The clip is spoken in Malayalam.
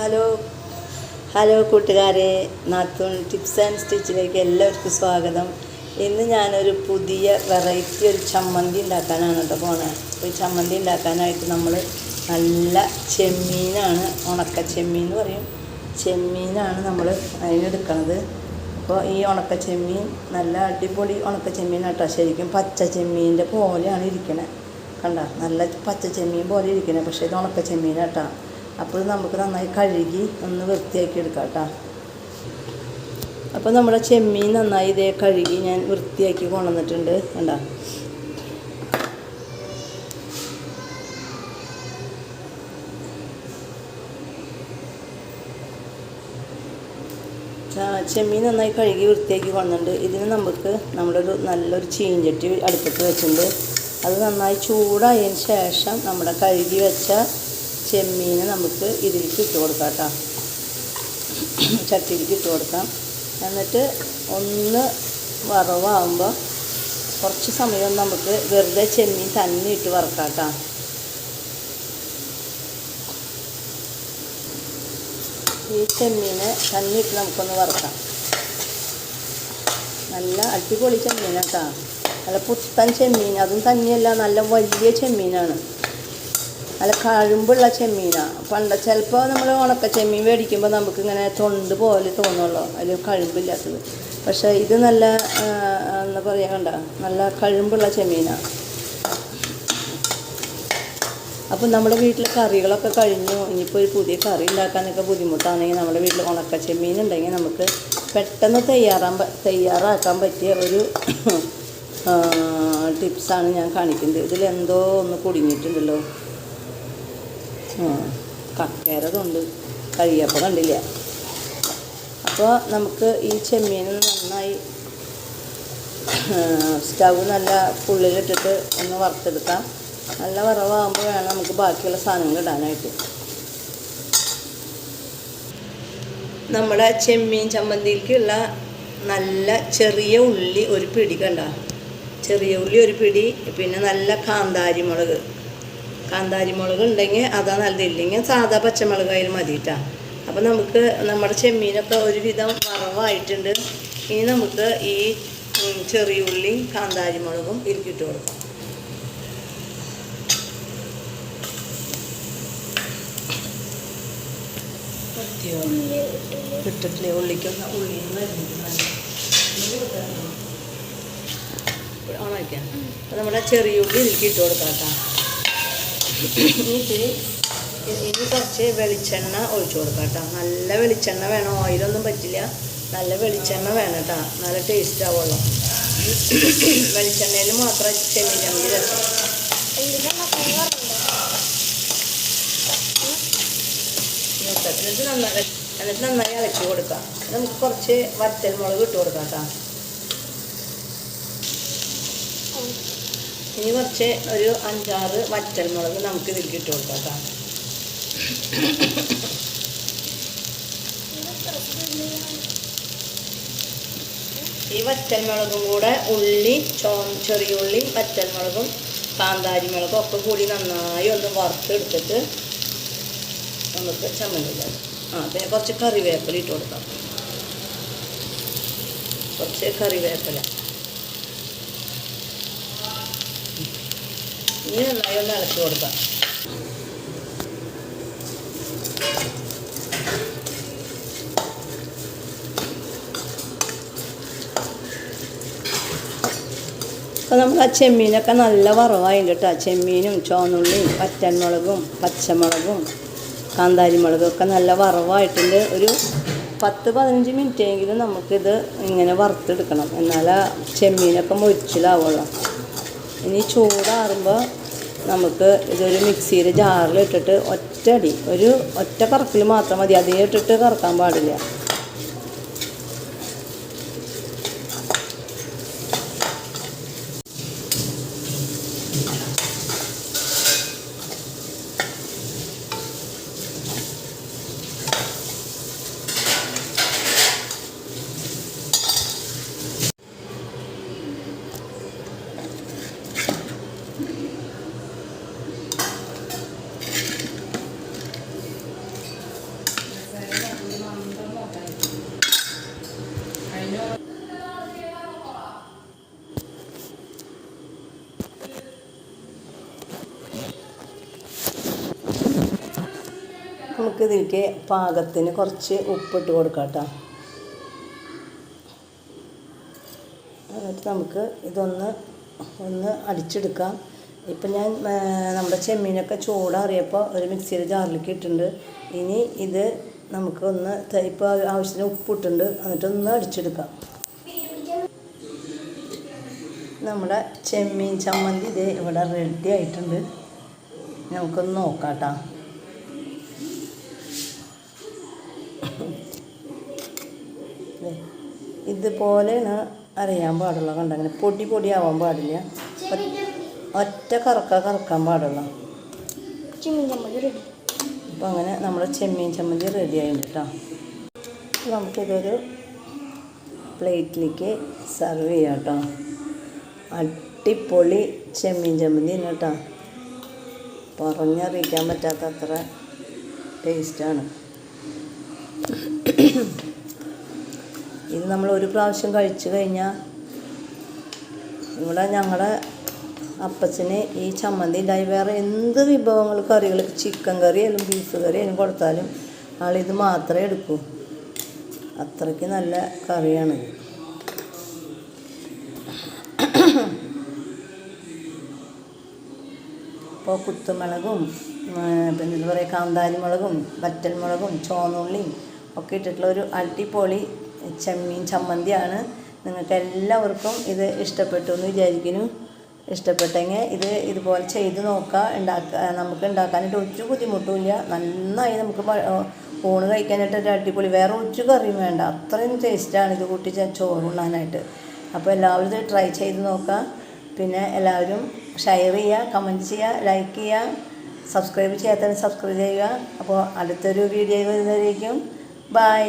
ഹലോ ഹലോ കൂട്ടുകാരെ. നാത്തൂൺ ടിപ്സ് ആൻഡ് സ്റ്റിച്ചിലേക്ക് എല്ലാവർക്കും സ്വാഗതം. ഇന്ന് ഞാനൊരു പുതിയ വെറൈറ്റി ഒരു ചമ്മന്തി ഉണ്ടാക്കാനാണ് കേട്ടോ പോണത് ഒരു ചമ്മന്തി ഉണ്ടാക്കാനായിട്ട് നമ്മൾ നല്ല ചെമ്മീനാണ് ഉണക്ക ചെമ്മീൻ എന്ന് പറയും. ചെമ്മീനാണ് നമ്മൾ അതിനെടുക്കണത് അപ്പോൾ ഈ ഉണക്ക ചെമ്മീൻ നല്ല അടിപൊളി ഉണക്ക ചെമ്മീൻ കേട്ടോ. ശരിക്കും പച്ച ചെമ്മീന്റെ പോലെയാണ് ഇരിക്കണത് കണ്ട? നല്ല പച്ച ചെമ്മീൻ പോലെ ഇരിക്കണേ. പക്ഷേ ഇത് ഉണക്ക ചെമ്മീൻ കേട്ടോ. അപ്പോൾ നമുക്ക് നന്നായി കഴുകി ഒന്ന് വൃത്തിയാക്കി എടുക്കാം കേട്ടോ. അപ്പോൾ നമ്മുടെ ചെമ്മീൻ നന്നായി ഇതേ കഴുകി ഞാൻ വൃത്തിയാക്കി കൊണ്ടുവന്നിട്ടുണ്ട് കണ്ട? ചെമ്മീൻ നന്നായി കഴുകി വൃത്തിയാക്കി കൊണ്ടുണ്ട് ഇതിന് നമുക്ക് നമ്മളൊരു നല്ലൊരു ചീഞ്ചട്ടി അടുപ്പത്ത് വെച്ചിട്ടുണ്ട്. അത് നന്നായി ചൂടായതിന് ശേഷം നമ്മുടെ കഴുകി വെച്ച ചെമ്മീനെ നമുക്ക് ഇതിലേക്ക് ഇട്ട് കൊടുക്കാം കേട്ടോ. ചട്ടിയിലേക്ക് ഇട്ട് കൊടുക്കാം. എന്നിട്ട് ഒന്ന് വറവാകുമ്പോൾ കുറച്ച് സമയം നമുക്ക് വെറുതെ ചെമ്മീൻ തന്നെ ഇട്ട് വറക്കാം കേട്ടോ. ഈ ചെമ്മീനെ തന്നെ ഇട്ട് നമുക്കൊന്ന് വറുക്കാം. നല്ല അടിപൊളി ചെമ്മീനാണ് കേട്ടോ. നല്ല പുത്തൻ ചെമ്മീൻ. അതും തന്നെയല്ല നല്ല വലിയ ചെമ്മീനാണ്. നല്ല കഴുമ്പുള്ള ചെമ്മീനാണ് പണ്ട് ചിലപ്പോൾ നമ്മൾ ഉണക്ക ചെമ്മീൻ മേടിക്കുമ്പോൾ നമുക്കിങ്ങനെ തൊണ്ട് പോലെ തോന്നുള്ളൂ. അതിൽ കഴുമ്പില്ലാത്തത് പക്ഷേ ഇത് നല്ല എന്താ പറയുക കണ്ട? നല്ല കഴുമ്പുള്ള ചെമ്മീനാണ് അപ്പം നമ്മുടെ വീട്ടിൽ കറികളൊക്കെ കഴിഞ്ഞു. ഇനിയിപ്പോൾ ഒരു പുതിയ കറി ഉണ്ടാക്കാനൊക്കെ ബുദ്ധിമുട്ടാണെങ്കിൽ നമ്മുടെ വീട്ടിൽ ഉണക്ക ചെമ്മീൻ ഉണ്ടെങ്കിൽ നമുക്ക് പെട്ടെന്ന് തയ്യാറാൻ തയ്യാറാക്കാൻ പറ്റിയ ഒരു ടിപ്സാണ് ഞാൻ കാണിക്കുന്നത്. ഇതിലെന്തോ ഒന്ന് കുടുങ്ങിയിട്ടുണ്ടല്ലോ. കക്കേരതുണ്ട് കഴിയപ്പോൾ കണ്ടില്ല. അപ്പോൾ നമുക്ക് ഈ ചെമ്മീൻ നന്നായി സ്റ്റവ് നല്ല ഫുള്ളിലിട്ടിട്ട് ഒന്ന് വറുത്തെടുക്കാം നല്ല വറവാകുമ്പോൾ വേണം നമുക്ക് ബാക്കിയുള്ള സാധനങ്ങൾ ഇടാനായിട്ട്. നമ്മുടെ ചെമ്മീൻ ചമ്മന്തിയിലേക്കുള്ള നല്ല ചെറിയ ഉള്ളി ഒരു പിടി കണ്ട? ചെറിയ ഉള്ളി ഒരു പിടി പിന്നെ നല്ല കാന്താരി മുളക് കാന്താരി മുളക് ഉണ്ടെങ്കിൽ അതാ നല്ലതില്ലെങ്കിൽ സാധാ പച്ചമുളകായാലും മതി കേട്ടോ അപ്പോൾ നമുക്ക് നമ്മുടെ ചെമ്മീനൊക്കെ ഒരുവിധം വറവായിട്ടുണ്ട്. ഇനി നമുക്ക് ഈ ചെറിയ ഉള്ളിയും കാന്താരി മുളകും ഇരിക്കിട്ട് കൊടുക്കാം. ഇട്ടിട്ടില്ലേ? ഉള്ളിക്കൊന്ന് ഉള്ളി ഓണാക്കാം അപ്പോൾ നമ്മുടെ ചെറിയ ഉള്ളി ഇതിലേക്ക് ഇട്ട് കൊടുക്കാം കേട്ടോ. ഇനി കുറച്ച് വെളിച്ചെണ്ണ ഒഴിച്ചു കൊടുക്കാം കേട്ടോ. നല്ല വെളിച്ചെണ്ണ വേണം. ഓയിലൊന്നും പറ്റില്ല. നല്ല വെളിച്ചെണ്ണ വേണം കേട്ടോ. നല്ല ടേസ്റ്റ് ആവുള്ളൂ. വെളിച്ചെണ്ണയിൽ മാത്രം ചെമ്മീൻ ചമ്മി രസം എന്നിട്ട് നന്നായി എന്നിട്ട് നന്നായി ഇളക്കി കൊടുക്കാം. നമുക്ക് കുറച്ച് വറ്റൽ മുളക് ഇട്ട് കൊടുക്കാം കേട്ടോ. ഇനി കുറച്ച് ഒരു അഞ്ചാറ് വറ്റൽ മുളക് നമുക്ക് ഇതിൽ ഇട്ട് കൊടുക്കാം ഈ വറ്റൽ മുളകും കൂടെ ഉള്ളി ചോ ചെറിയ ഉള്ളി വറ്റൽ മുളകും കാന്താരി മുളകും ഒക്കെ കൂടി നന്നായി ഒന്ന് വറുത്തെടുത്തിട്ട് നമുക്ക് ചമ്മന്തി. ആ പിന്നെ കുറച്ച് കറിവേപ്പില ഇട്ട് കൊടുക്കാം. കുറച്ച് കറിവേപ്പില. ഇനി നന്നായി ഒന്ന് ഇളക്കി കൊടുക്കാം. അപ്പോൾ നമ്മൾ ആ ചെമ്മീനൊക്കെ നല്ല വറവായി കേട്ടോ ചെമ്മീനും ചുവന്നുള്ളിയും പച്ചമുളകും പച്ചമുളകും കാന്താരി മുളകും ഒക്കെ നല്ല വറവായിട്ടുണ്ട്. ഒരു പത്ത് പതിനഞ്ച് മിനിറ്റ് എങ്കിലും നമുക്കിത് ഇങ്ങനെ വറുത്തെടുക്കണം. എന്നാലേ ചെമ്മീനൊക്കെ മൊരിച്ചിലാവുള്ളൂ. ഇനി ചൂടാറുമ്പോൾ നമുക്ക് ഇതൊരു മിക്സിയിൽ ജാറിലിട്ടിട്ട് ഒറ്റടി ഒരു ഒറ്റ കറക്കിൽ മാത്രം മതി. അതേ ഇട്ടിട്ട് കറക്കാൻ പാടില്ല. നമുക്ക് ഇതിലേക്ക് പാകത്തിന് കുറച്ച് ഉപ്പിട്ട് കൊടുക്കാം കേട്ടോ. എന്നിട്ട് നമുക്ക് ഇതൊന്ന് ഒന്ന് അടിച്ചെടുക്കാം. ഇപ്പം ഞാൻ നമ്മുടെ ചെമ്മീനൊക്കെ ചൂടാറിയപ്പോൾ ഒരു മിക്സിയുടെ ജാറിലേക്ക് ഇട്ടിട്ടുണ്ട്. ഇനി ഇത് നമുക്ക് ഒന്ന് ത- ഇപ്പോൾ ആവശ്യത്തിന് ഉപ്പിട്ടുണ്ട്. എന്നിട്ടൊന്ന് അടിച്ചെടുക്കാം. നമ്മുടെ ചെമ്മീൻ ചമ്മന്തി ഇത് ഇവിടെ റെഡി ആയിട്ടുണ്ട്. നമുക്കൊന്ന് നോക്കാം കേട്ടോ. ഇതുപോലെയാണ് അറിയാൻ പാടുള്ള കണ്ട? അങ്ങനെ പൊടി പൊടിയാവാൻ പാടില്ല. ഒറ്റ കറക്ക കറക്കാൻ പാടുള്ള. ചിമ്മി ചമ്മന്തി റെഡി അപ്പം അങ്ങനെ നമ്മുടെ ചെമ്മീൻ ചമ്മന്തി റെഡി ആയിട്ടുണ്ട് കേട്ടോ നമുക്കിതൊരു പ്ലേറ്റിലേക്ക് സെർവ് ചെയ്യാം കേട്ടോ അടിപൊളി ചെമ്മീൻ ചമ്മന്തി തന്നെ കേട്ടോ പറഞ്ഞറിയിക്കാൻ പറ്റാത്ത അത്ര ടേസ്റ്റാണ് ഇത് നമ്മൾ ഒരു പ്രാവശ്യം കഴിച്ചു കഴിഞ്ഞാൽ ഇവിടെ ഞങ്ങളുടെ അപ്പച്ചന് ഈ ചമ്മന്തി ഉണ്ടായി വേറെ എന്ത് വിഭവങ്ങൾ കറികൾ ചിക്കൻ കറി ആയാലും ബീഫ് കറി ആയാലും കൊടുത്താലും ആളിത് മാത്രമേ എടുക്കൂ. അത്രയ്ക്ക് നല്ല കറിയാണ്. ഇപ്പോൾ കുത്തുമുളകും പിന്നെ എന്താ പറയുക കാന്താരി മുളകും വറ്റൽ മുളകും ചോന്നുള്ളിയും ഒക്കെ ഇട്ടിട്ടുള്ള ഒരു അടിപൊളി ചെമ്മീൻ ചമ്മന്തിയാണ്. നിങ്ങൾക്ക് എല്ലാവർക്കും ഇത് ഇഷ്ടപ്പെട്ടു എന്ന് വിചാരിക്കുന്നു. ഇഷ്ടപ്പെട്ടെങ്കിൽ ഇത് ഇതുപോലെ ചെയ്ത് നോക്കുക. ഉണ്ടാക്കുക നമുക്ക് ഉണ്ടാക്കാനായിട്ട് ഒരു ബുദ്ധിമുട്ടുമില്ല. നന്നായി നമുക്ക് ഊണ് കഴിക്കാനായിട്ട് ഒരു അടിപൊളി വേറെ ഒരു കറിയും വേണ്ട. അത്രയും ടേസ്റ്റാണ് ഇത് കൂട്ടി ചോറ് ഉണ്ണാനായിട്ട്. അപ്പോൾ എല്ലാവരും ഇത് ട്രൈ ചെയ്ത് നോക്കുക. പിന്നെ എല്ലാവരും ഷെയർ ചെയ്യുക കമന്റ് ചെയ്യുക ലൈക്ക് ചെയ്യുക സബ്സ്ക്രൈബ് ചെയ്യാത്തവർ സബ്സ്ക്രൈബ് ചെയ്യുക. അപ്പോൾ അടുത്തൊരു വീഡിയോ വരുന്നതായിരിക്കും. ബൈ.